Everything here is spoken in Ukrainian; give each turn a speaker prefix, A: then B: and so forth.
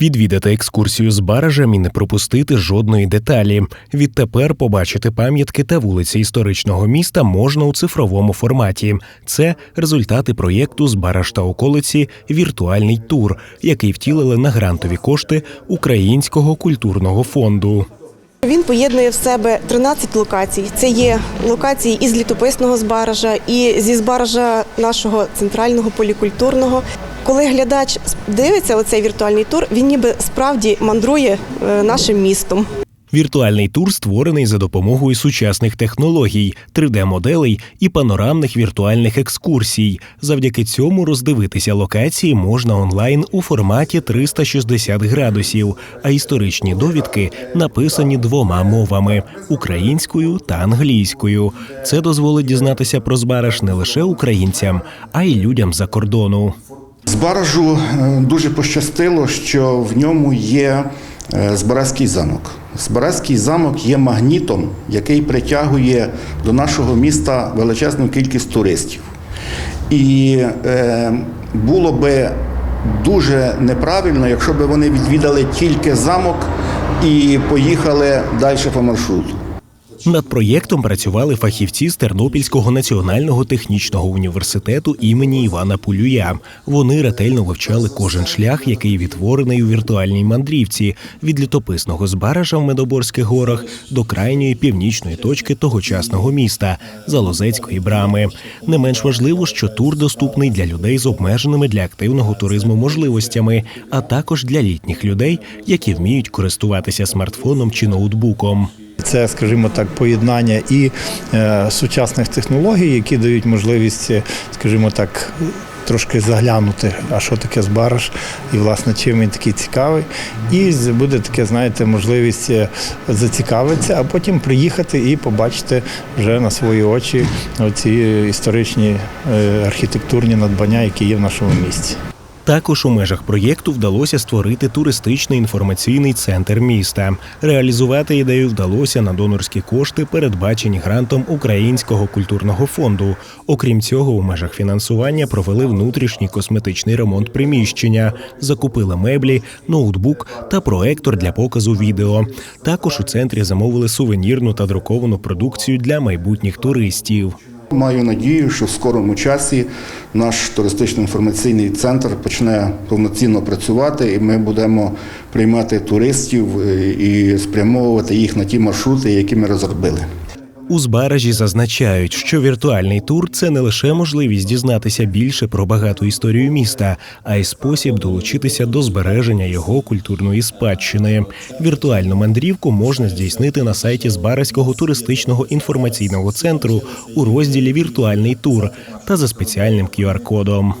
A: Відвідати екскурсію з баражем і не пропустити жодної деталі. Відтепер побачити пам'ятки та вулиці історичного міста можна у цифровому форматі. Це результати проєкту з бараж та околиці Віртуальний тур, який втілили на грантові кошти Українського культурного фонду.
B: Він поєднує в себе 13 локацій. Це є локації із літописного збаража, і зі збаража нашого центрального полікультурного. Коли глядач дивиться оцей віртуальний тур, він ніби справді мандрує е, нашим містом.
A: Віртуальний тур створений за допомогою сучасних технологій, 3D-моделей і панорамних віртуальних екскурсій. Завдяки цьому роздивитися локації можна онлайн у форматі 360 градусів, а історичні довідки написані двома мовами українською та англійською. Це дозволить дізнатися про збараж не лише українцям, а й людям за кордону.
C: З баражу е, дуже пощастило, що в ньому є е, Збаразький замок. Збаразький замок є магнітом, який притягує до нашого міста величезну кількість туристів. І е, було би дуже неправильно, якщо б вони відвідали тільки замок і поїхали далі по маршруту.
A: Над проєктом працювали фахівці з Тернопільського національного технічного університету імені Івана Пулюя. Вони ретельно вивчали кожен шлях, який відтворений у віртуальній мандрівці від літописного збаража в Медоборських горах до крайньої північної точки тогочасного міста Залозецької брами. Не менш важливо, що тур доступний для людей з обмеженими для активного туризму можливостями, а також для літніх людей, які вміють користуватися смартфоном чи ноутбуком.
D: Це, скажімо так, поєднання і е, сучасних технологій, які дають можливість, скажімо так, трошки заглянути, а що таке збараж, і власне чим він такий цікавий. І буде таке, знаєте, можливість е, зацікавитися, а потім приїхати і побачити вже на свої очі ці історичні е, архітектурні надбання, які є в нашому місті.
A: Також у межах проєкту вдалося створити туристичний інформаційний центр міста. Реалізувати ідею вдалося на донорські кошти, передбачені грантом Українського культурного фонду. Окрім цього, у межах фінансування провели внутрішній косметичний ремонт приміщення, закупили меблі, ноутбук та проектор для показу відео. Також у центрі замовили сувенірну та друковану продукцію для майбутніх туристів.
C: Маю надію, що в скорому часі наш туристично-інформаційний центр почне повноцінно працювати, і ми будемо приймати туристів е, і спрямовувати їх на ті маршрути, які ми розробили.
A: У збаражі зазначають, що віртуальний тур це не лише можливість дізнатися більше про багату історію міста, а й спосіб долучитися до збереження його культурної спадщини. Віртуальну мандрівку можна здійснити на сайті Збаразького туристичного інформаційного центру у розділі Віртуальний тур та за спеціальним QR-кодом.